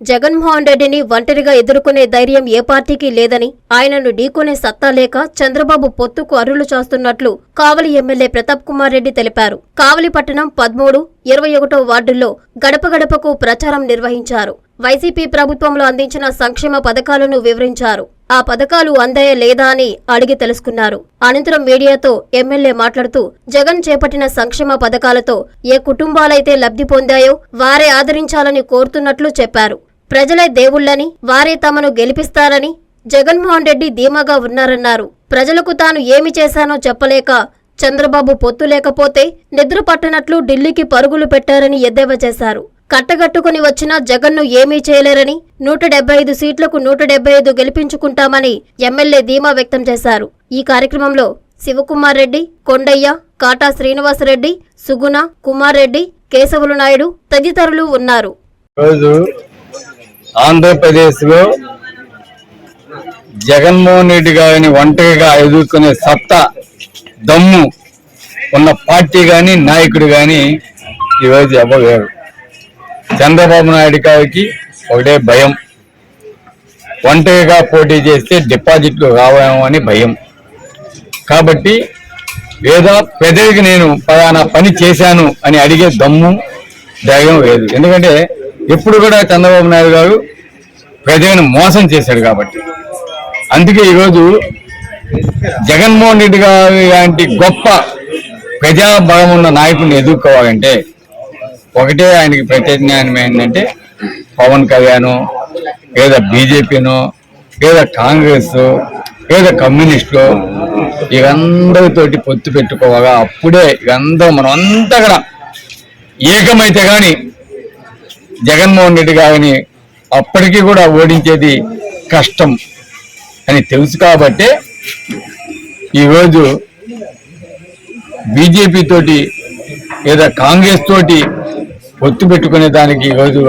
జగన్మోహన్ రెడ్డిని ఒంటరిగా ఎదుర్కొనే ధైర్యం ఏ పార్టీకి లేదని ఆయనను ఢీకొనే సత్తా లేక చంద్రబాబు పొత్తుకు అరులు చేస్తున్నట్లు కావలి ఎమ్మెల్యే ప్రతాప్ కుమార్ రెడ్డి తెలిపారు. కావలి పట్టణం పదమూడు ఇరవై ఒకటో వార్డుల్లో గడప గడపకు ప్రచారం నిర్వహించారు. వైసీపీ ప్రభుత్వంలో అందించిన సంక్షేమ పథకాలను వివరించారు. ఆ పథకాలు అందాయా లేదా అని అడిగి తెలుసుకున్నారు. అనంతరం మీడియాతో ఎమ్మెల్యే మాట్లాడుతూ జగన్ చేపట్టిన సంక్షేమ పథకాలతో ఏ కుటుంబాలైతే లబ్ధి పొందాయో వారే ఆదరించాలని కోరుతున్నట్లు చెప్పారు. ప్రజలే దేవుళ్ళని వారే తమను గెలిపిస్తారని జగన్మోహన్ రెడ్డి ధీమాగా ఉన్నారన్నారు. ప్రజలకు తాను ఏమి చేశానో చెప్పలేక చంద్రబాబు పొత్తు లేకపోతే నిద్ర పట్టనట్లు ఢిల్లీకి పరుగులు పెట్టారని ఎద్దేవా చేశారు. కట్టగట్టుకుని వచ్చిన జగన్ను ఏమీ చేయలేరని నూట డెబ్బై ఐదు సీట్లకు నూట డెబ్బై ఐదు గెలిపించుకుంటామని ఎమ్మెల్యే ధీమా వ్యక్తం చేశారు. ఈ కార్యక్రమంలో శివకుమార్ రెడ్డి కొండయ్య కాటా శ్రీనివాసరెడ్డి సుగుణ కుమార్ రెడ్డి కేశవులు నాయుడు తదితరులు ఉన్నారు. ఆంధ్రప్రదేశ్లో జగన్మోహన్ రెడ్డి గారిని ఒంటరిగా ఎదుర్కొనే సత్తా దమ్ము ఉన్న పార్టీ కానీ నాయకుడు కానీ ఈరోజు ఇవ్వలేరు చంద్రబాబు నాయుడు గారికి ఒకటే భయం. ఒంటరిగా పోటీ చేస్తే డిపాజిట్లు రావేమో అని భయం. కాబట్టి ఏదో పెదవికి నేను పలానా పని చేశాను అని అడిగే దమ్ము ధైర్యం లేదు. ఎందుకంటే ఎప్పుడు కూడా చంద్రబాబు నాయుడు గారు ప్రజలను మోసం చేశాడు కాబట్టి. అందుకే ఈరోజు జగన్మోహన్ రెడ్డి గారి లాంటి గొప్ప ప్రజా బలం ఉన్న నాయకుడిని ఎదుర్కోవాలంటే ఒకటే ఆయనకి ప్రత్యామ్నాయం ఏంటంటే పవన్ కళ్యాణ్ లేదా బీజేపీనో లేదా కాంగ్రెస్ లేదా కమ్యూనిస్టులు ఇవందరితోటి పొత్తు పెట్టుకోవాలా? అప్పుడే ఇవందరూ మనం అంతా కూడా ఏకమైతే కానీ జగన్మోహన్ రెడ్డి గారిని అప్పటికీ కూడా ఓడించేది కష్టం అని తెలుసు కాబట్టే ఈరోజు బీజేపీ తోటి లేదా కాంగ్రెస్ తోటి పొత్తు పెట్టుకునే దానికి ఈరోజు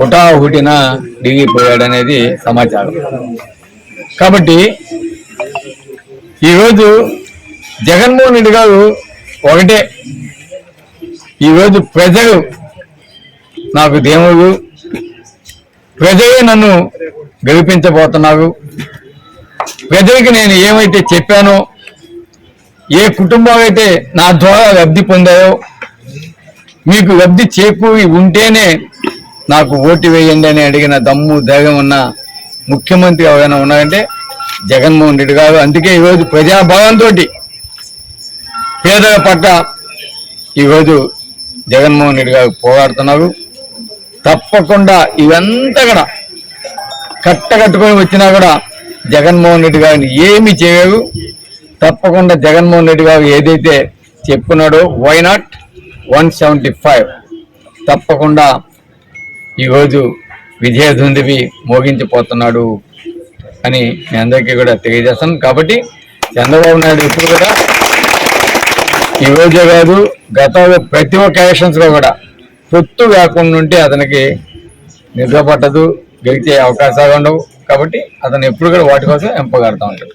హుటాహుటిన దిగిపోయాడనేది సమాచారం. కాబట్టి ఈరోజు జగన్మోహన్ రెడ్డి గారు ఒకటే. ఈరోజు ప్రజలు నాకు దేవుడు ప్రజలే నన్ను గెలిపించబోతున్నారు ప్రజలకి నేను ఏమైతే చెప్పానో ఏ కుటుంబం అయితే నా ద్వారా లబ్ధి పొందాయో మీకు లబ్ధి చేకూరి ఉంటేనే నాకు ఓటు వేయండి అని అడిగిన దమ్ము ధైర్యం ఉన్న ముఖ్యమంత్రి ఎవరైనా ఉన్నారంటే జగన్మోహన్ రెడ్డి గారు. అందుకే ఈరోజు ప్రజాభావంతో పేదల పట్ల ఈరోజు జగన్మోహన్ రెడ్డి గారు పోరాడుతున్నారు. తప్పకుండా ఇవంతా కూడా కట్టకట్టుకొని వచ్చినా కూడా జగన్మోహన్ రెడ్డి గారిని ఏమి చేయవు తప్పకుండా జగన్మోహన్ రెడ్డి గారు ఏదైతే చెప్పున్నాడో why not one seventy five తప్పకుండా ఈరోజు విజయధుందివి మోగించిపోతున్నాడు అని మీ అందరికీ కూడా తెలియజేస్తాను. కాబట్టి చంద్రబాబు నాయుడు ఇప్పుడు కూడా ఈ రోజే కాదు గతంలో ప్రతి ఒక్క ఎలక్షన్స్లో కూడా పొత్తు కాకుండా ఉంటే అతనికి నిద్ర పట్టదు గెలిచే అవకాశాలు ఉండవు. కాబట్టి అతను ఎప్పుడు కూడా వాటి కోసం ఎంపగడతా ఉంటాడు.